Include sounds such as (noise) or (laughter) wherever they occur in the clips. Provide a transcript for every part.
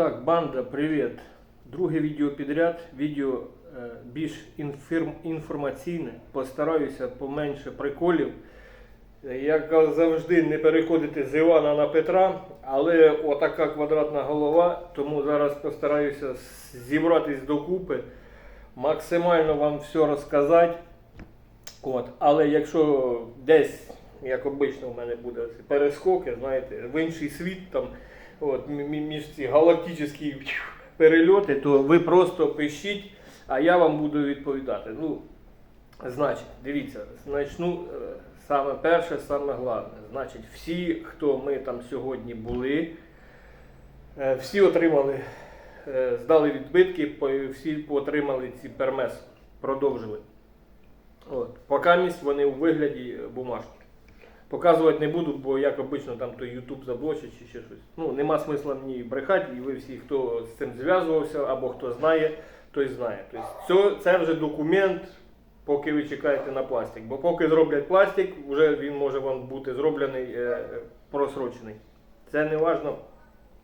Так, банда, привіт. Друге відео підряд. Відео е, більш інфірм- інформаційне. Постараюся поменше приколів. Як завжди, не переходити з Івана на Петра, але отака квадратна голова, тому зараз постараюся зібратись докупи, максимально вам все розказати. От. Але якщо десь, як обично, в мене буде перескоки, знаєте, в інший світ там, от, мі- мі- між ці галактичні перельоти, то ви просто пишіть, а я вам буду відповідати. Ну, значить, дивіться, почну е, саме перше, саме головне. Значить, всі, хто ми там сьогодні були, е, всі отримали, е, здали відбитки, всі отримали ці пермес, продовжили. От. Покамість вони у вигляді бумажки. Показувати не буду, бо як обично там той YouTube заблочить чи ще щось. Ну, нема смисла мені брехати, і ви всі, хто з цим зв'язувався або хто знає, той знає. Тобто це, це вже документ, поки ви чекаєте на пластик. Бо поки зроблять пластик, вже він може вам бути зроблений е, е, просрочений. Це не важно.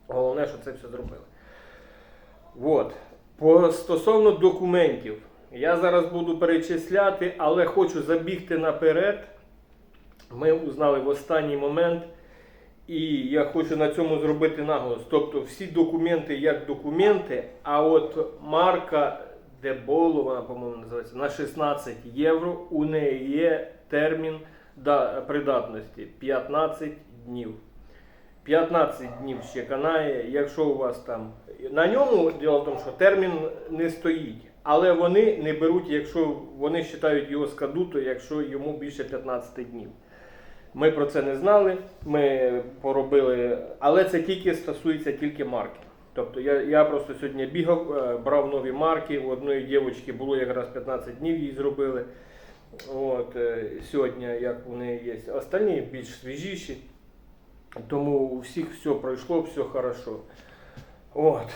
Головне, що це все зробили. От. По стосовно документів, я зараз буду перечисляти, але хочу забігти наперед. Ми узнали в останній момент, і я хочу на цьому зробити наголос. Тобто всі документи як документи, а от марка Деболу, вона, по-моєму, називається, на 16 євро. У неї є термін придатності 15 днів. 15 днів ще канає, якщо у вас там. На ньому діло в тому, що термін не стоїть, але вони не беруть, якщо вони вважають його скадуто, якщо йому більше 15 днів. Ми про це не знали, ми поробили, але це тільки стосується тільки марки. Тобто я, я просто сьогодні бігав, е, брав нові марки. У одної дівчинки було якраз 15 днів її зробили. От, е, сьогодні, як у неї є. Остальні більш свіжіші. Тому у всіх все пройшло, все хорошо. От.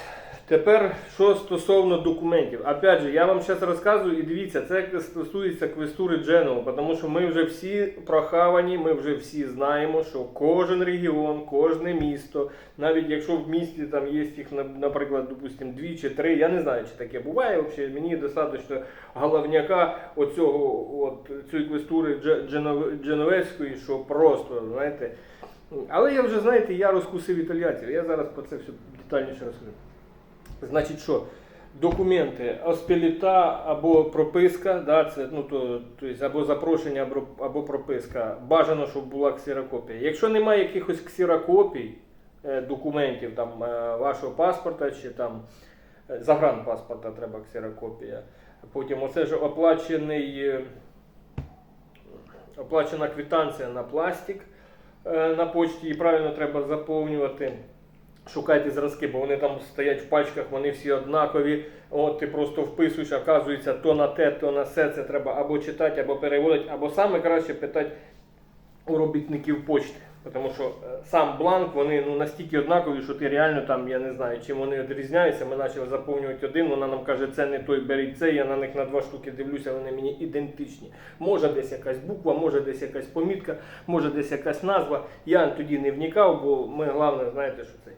Тепер, що стосовно документів. Опять же, я вам зараз розказую і дивіться, це стосується квестури Дженова, тому що ми вже всі прохавані, ми вже всі знаємо, що кожен регіон, кожне місто, навіть якщо в місті там є їх, наприклад, допустим, дві чи три, я не знаю, чи таке буває взагалі. Мені достатньо головняка оцього, от, цієї квестури Дже- Дженовецької, що просто, знаєте. Але я вже, знаєте, я розкусив італійців. Я зараз про це все детальніше розкажу. Значить, що? Документи, оспіліта або прописка, да, це, ну, то, то есть, або запрошення, або, або прописка. Бажано, щоб була ксерокопія. Якщо немає якихось ксерокопій е, документів там, е, вашого паспорта чи там е, загранпаспорта треба ксерокопія. Потім оце ж оплачений, е, оплачена квитанція на пластик е, на почті, і правильно треба заповнювати. Шукайте зразки, бо вони там стоять в пачках, вони всі однакові. От ти просто вписуєш, оказується, то на те, то на все. Це треба або читати, або переводити, або саме краще питати у робітників почти. Тому що е, сам бланк, вони ну, настільки однакові, що ти реально там, я не знаю, чим вони відрізняються. Ми почали заповнювати один, вона нам каже, це не той, беріть цей, я на них на два штуки дивлюся, вони мені ідентичні. Може десь якась буква, може десь якась помітка, може десь якась назва. Я тоді не вникав, бо ми головне, знаєте, що це.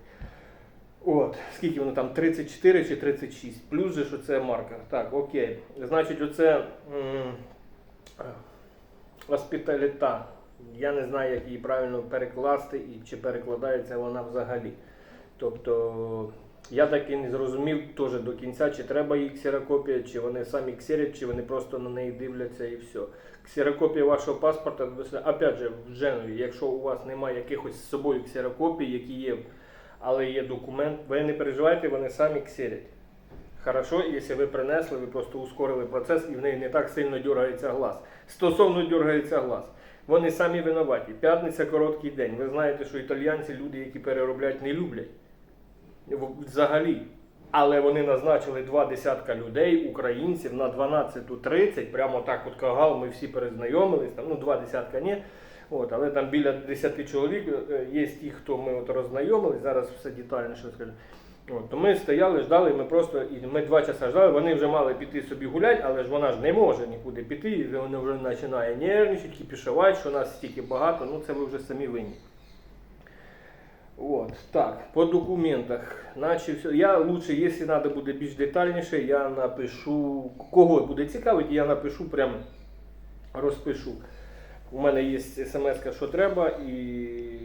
От, скільки воно там, 34 чи 36. Плюс же, що це марка. Так, окей. Значить, оце госпіталіта. Я не знаю, як її правильно перекласти і чи перекладається вона взагалі. Тобто, я так і не зрозумів теж до кінця, чи треба їй ксерокопія, чи вони самі ксерять, чи вони просто на неї дивляться і все. Ксерокопія вашого паспорта, опять же, в Женові, якщо у вас немає якихось з собою ксерокопій, які є, але є документ, ви не переживайте, вони самі ксерять. Хорошо, якщо ви принесли, ви просто ускорили процес і в неї не так сильно дергається глаз. Стосовно дергається глаз. Вони самі винуваті. П'ятниця короткий день. Ви знаєте, що італіянці люди, які переробляють, не люблять. Взагалі. Але вони назначили два десятка людей, українців, на 12.30, прямо так от кагал, ми всі перезнайомились, там, ну два десятка ні. От, але там біля 10 чоловік е, є ті, хто ми от роззнайомились, зараз все детальніше скажу. От, то ми стояли, ждали, ми просто і ми два часа ждали, вони вже мали піти собі гуляти, але ж вона ж не може нікуди піти, і вона вже починає нервничати, кіпішувати, що нас стільки багато, ну це ви вже самі винні. Вот, так, по документах. Наче все. Я лучше, якщо треба буде більш детальніше, я напишу. Кого буде цікавить, я напишу прямо розпишу. У мене є смс, що треба, і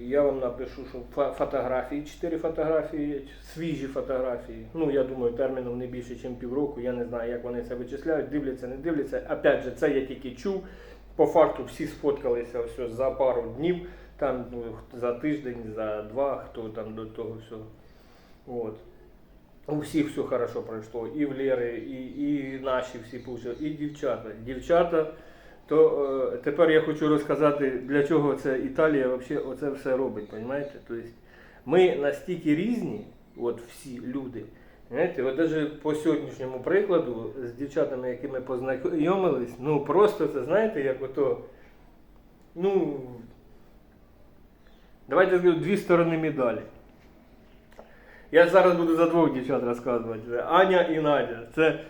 я вам напишу, що фотографії, 4 фотографії, свіжі фотографії. Ну, я думаю, терміном не більше, ніж півроку. Я не знаю, як вони це вичисляють, дивляться, не дивляться. Опять же, це я тільки чув. По факту всі сфоткалися ось за пару днів, там ну, за тиждень, за два, хто там до того всього. От. У всіх все хорошо пройшло. І в Лєри, і, і наші всі получили, і дівчата. Дівчата, то е, тепер я хочу розказати, для чого це Італія вообще оце все робить. Понимаєте? Тобто ми настільки різні, от всі люди. Знаєте, от навіть по сьогоднішньому прикладу з дівчатами, якими познайомились, ну просто це знаєте, як ото. Ну, давайте скажу, дві сторони медалі. Я зараз буду за двох дівчат розказувати. Аня і Надя. Це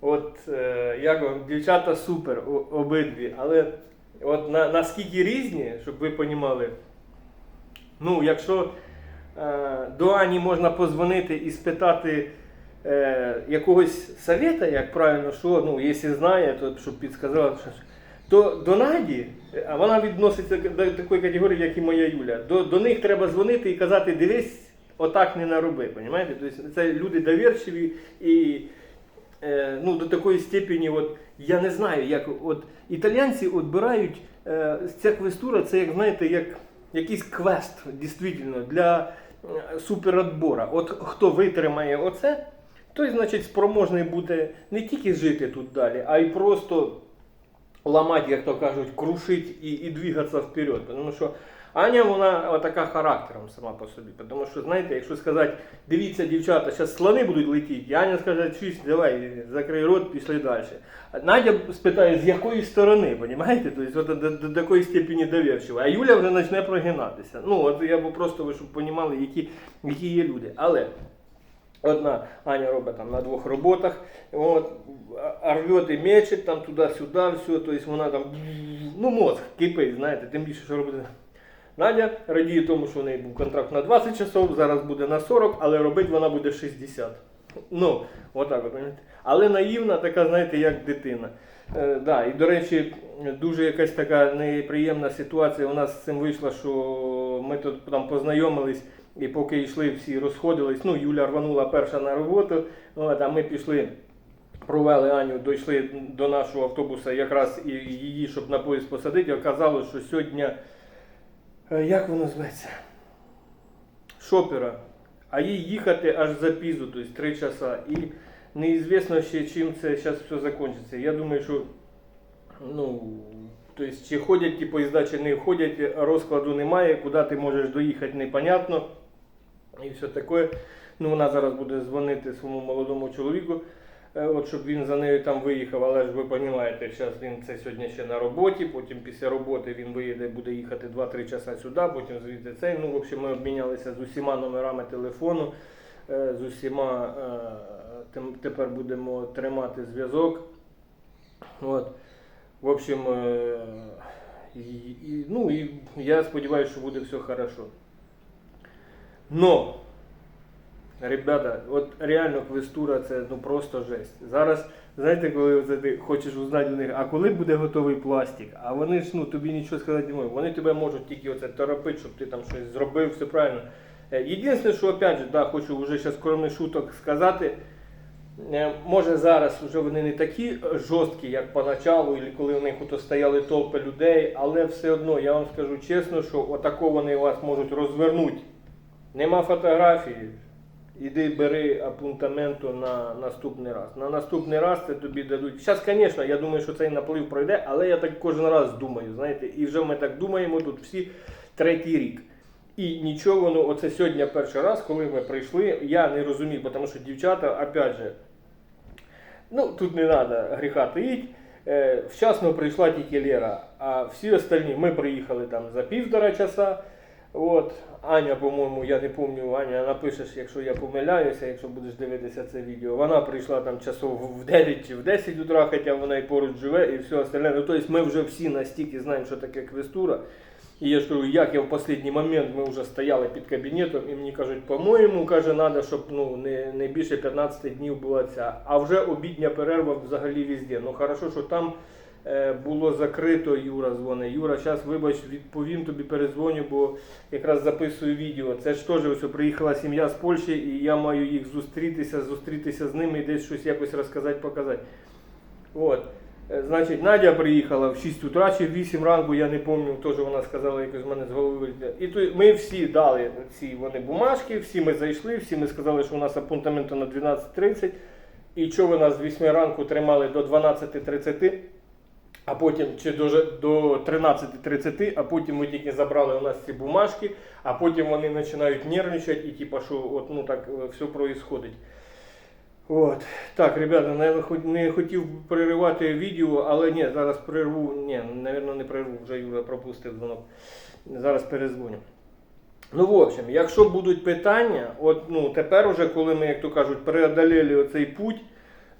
от е, як дівчата супер, обидві. Але от на, наскільки різні, щоб ви розуміли, ну, якщо е, до Ані можна позвонити і спитати е, якогось совета, як правильно, що, ну, якщо знає, то щоб підсказала, що. То до Наді, а вона відноситься до такої категорії, як і моя Юля. До, до них треба дзвонити і казати, дивись, отак не нароби. Тобто це люди довірчиві і е, ну, до такої степені, от, я не знаю, як от, італійці відбирають е, ця квестура, це як знаєте, як якийсь квест дійсно, для е, суперотбора. От хто витримає оце, той, значить, спроможний буде не тільки жити тут далі, а й просто ламати, як то кажуть, крушити і, і двигатися вперед. Тому що Аня, вона така характером сама по собі. Тому що, знаєте, якщо сказати, дивіться, дівчата, зараз слони будуть летіти, Аня скаже, чусь, давай, закрий рот, пішли далі. Надя спитає, з якої сторони, розумієте? Тобто, от, до, до, до такої степені довірчива. А Юля вже почне прогинатися. Ну, от я б просто ви щоб розуміли, які, які є люди. Але Одна Аня робить там на двох роботах, от, рвет і мечить там туди-сюди, все, тобто вона там, ну мозг кипить, знаєте, тим більше, що робити. Надя радіє тому, що у неї був контракт на 20 часов, зараз буде на 40, але робити вона буде 60. Ну, отак, от? Але наївна, така, знаєте, як дитина. Е, да, і, до речі, дуже якась така неприємна ситуація у нас з цим вийшла, що ми тут там познайомились, і поки йшли, всі розходились. Ну, Юля рванула перша на роботу, от, а ми пішли. Провели Аню, дійшли до нашого автобуса якраз і її, щоб на поїзд посадити. Оказалось, що сьогодні, як воно зветься? Шопера. А їй їхати аж за пізу, тобто 3 часа. І неізвісно ще чим це зараз все закінчиться. Я думаю, що ну, тобто, чи ходять ті поїзда, чи не ходять, розкладу немає, куди ти можеш доїхати, непонятно. І все таке. Ну, вона зараз буде дзвонити своєму молодому чоловіку, е, от, щоб він за нею там виїхав, але ж ви розумієте, зараз він це сьогодні ще на роботі, потім після роботи він виїде, буде їхати 2-3 часа сюди, потім звідти цей. Ну, в общем, ми обмінялися з усіма номерами телефону, е, з усіма е, тепер будемо тримати зв'язок. От. В общем, е, і, і, ну, і я сподіваюся, що буде все хорошо. Но, ребята, от реально квестура це ну просто жесть. Зараз, знаєте, коли ти хочеш узнати у них, а коли буде готовий пластик, а вони ж ну тобі нічого сказати не можуть. Вони тебе можуть тільки оце торопити, щоб ти там щось зробив, все правильно. Е, Єдине, що опять же, да, хочу вже зараз кроме шуток сказати. Е, Може зараз вже вони не такі жорсткі, як поначалу, і коли в них стояли толпи людей, але все одно я вам скажу чесно, що отако вони вас можуть розвернути. Нема фотографії. Іди бери апунтаменту на наступний раз. На наступний раз це тобі дадуть. Зараз, звісно, я думаю, що цей наплив пройде, але я так кожен раз думаю, знаєте, і вже ми так думаємо тут всі третій рік. І нічого воно, оце сьогодні перший раз, коли ми прийшли, я не розумів, тому що дівчата, опять же, ну тут не треба гріха таїть. Е, вчасно прийшла тільки Лера, а всі остальні ми приїхали там за півтора часа. От, Аня, по-моєму, я не пам'ятаю, Аня, напишеш, якщо я помиляюся, якщо будеш дивитися це відео. Вона прийшла там часов в 9 чи в 10 утра, хоча вона і поруч живе, і все остальне. Ну, тобто ми вже всі настільки знаємо, що таке квестура. І я ж кажу, як я в останній момент ми вже стояли під кабінетом, і мені кажуть, по-моєму, каже, треба, щоб ну, не, не більше 15 днів була ця. А вже обідня перерва взагалі везде. Ну хорошо, що там е, було закрито, Юра дзвонить. Юра, зараз вибач, відповім тобі, перезвоню, бо якраз записую відео. Це ж теж ось приїхала сім'я з Польщі, і я маю їх зустрітися, зустрітися з ними і десь щось якось розказати, показати. От. Е, Значить, Надя приїхала в 6 утра чи в 8 ранку, я не пам'ятаю, теж вона сказала, якось в мене з голови вилізло. І то ми всі дали ці вони бумажки, всі ми зайшли, всі ми сказали, що у нас апунтаменту на 12.30. І що ви нас з 8 ранку тримали до 12.30, а потім чи до, до 13.30, а потім ми тільки забрали у нас ці бумажки, а потім вони починають нервничати і типа, що от, ну, так все происходить. От. Так, ребята, не, хот- не хотів переривати відео, але ні, зараз перерву. Ні, напевно, не перерву, вже Юра пропустив дзвонок. Зараз перезвоню. Ну, в общем, якщо будуть питання, от ну тепер уже, коли ми, як то кажуть, преодолели оцей путь.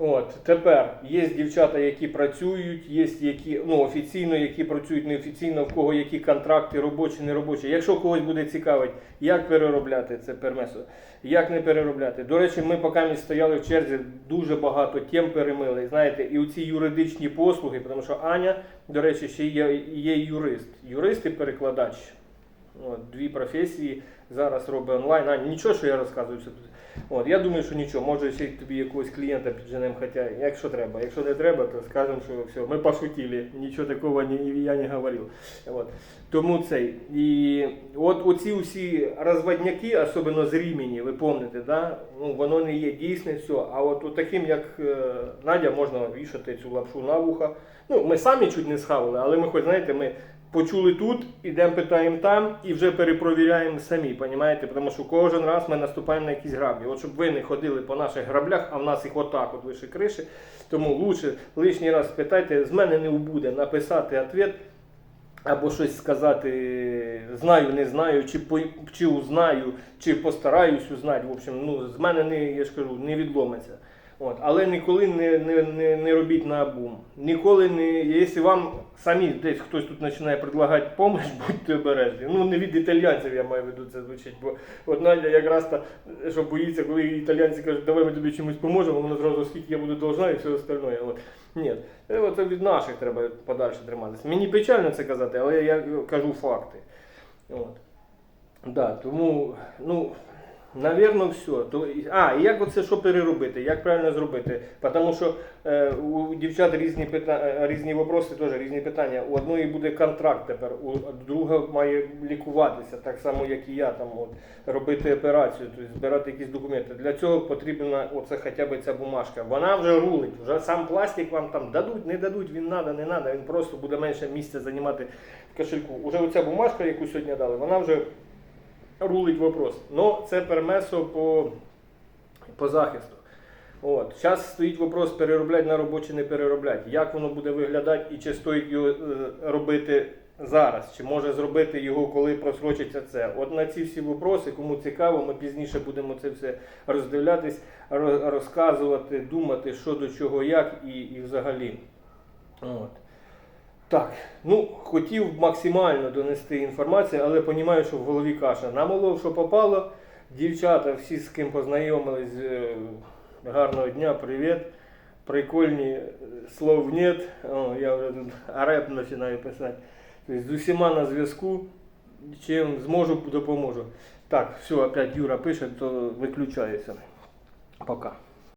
От тепер є дівчата, які працюють, є які ну офіційно, які працюють неофіційно, в кого які контракти робочі, не робочі. Якщо когось буде цікавить, як переробляти це пермесо, як не переробляти. До речі, ми поки стояли в черзі, дуже багато тем перемили. Знаєте, і оці юридичні послуги, тому що Аня, до речі, ще є, є юрист, юрист і перекладач. От, дві професії зараз робить онлайн. А нічого, що я розказую все тут. От, я думаю, що нічого, може ще тобі якогось клієнта підженемо, хоча якщо треба. Якщо не треба, то скажемо, що все, ми пошутили, нічого такого ні, я не говорив. От. Тому цей. І от оці усі розводняки, особливо з Рімені, ви пам'ятаєте, да? ну, воно не є дійсне все. А от, таким, як е, Надя, можна вішати цю лапшу на вуха. Ну, ми самі чуть не схавали, але ми хоч знаєте, ми почули тут, ідемо питаємо там і вже перепровіряємо самі, понімаєте? Тому що кожен раз ми наступаємо на якісь граблі. От щоб ви не ходили по наших граблях, а в нас їх отак от вище криші. Тому лучше лишній раз спитайте, з мене не буде написати відповідь. Або щось сказати, знаю, не знаю, чи по, чи узнаю, чи постараюсь узнати. В общем, ну, з мене не, я ж кажу, не відломиться. От. Але ніколи не, не, не, не робіть на бум. Ніколи не. Якщо вам самі десь хтось тут починає предлагати допомогу, (laughs) будьте обережні. Ну не від італійців я маю в виду це звучить. Бо от Надя якраз та, що боїться, коли італійці кажуть, давай ми тобі чимось поможемо, вона зразу скільки я буду должна і все остальне. От. Ні, це від наших треба подальше триматися. Мені печально це казати, але я кажу факти. От. Да, тому, ну, Навірно, все. То, а, і як оце що переробити? Як правильно зробити? Тому що е, у дівчат різні питання, різні вопроси, теж різні питання. У одної буде контракт тепер, у друга має лікуватися, так само, як і я там, от, робити операцію, тобто збирати якісь документи. Для цього потрібна оце хоча б ця бумажка. Вона вже рулить, вже сам пластик вам там дадуть, не дадуть, він надо, не надо, він просто буде менше місця займати в кошельку. Уже оця бумажка, яку сьогодні дали, вона вже рулить вопрос. Но це пермесо по, по захисту. От. Зараз стоїть вопрос, перероблять на робоче, не перероблять. Як воно буде виглядати і чи стоїть його е, робити зараз, чи може зробити його, коли просрочиться це. От на ці всі вопроси, кому цікаво, ми пізніше будемо це все роздивлятись, розказувати, думати, що до чого, як і, і взагалі. От. Так, ну хотів максимально донести інформацію, але розумію, що в голові каша. Намолов, що попало. Дівчата, всі з ким познайомились, е, гарного дня, привіт. Прикольні е, слов нет. О, я вже тут реп починаю писати. Тобто з усіма на зв'язку. Чим зможу, допоможу. Так, все, опять Юра пише, то виключаюся. Пока.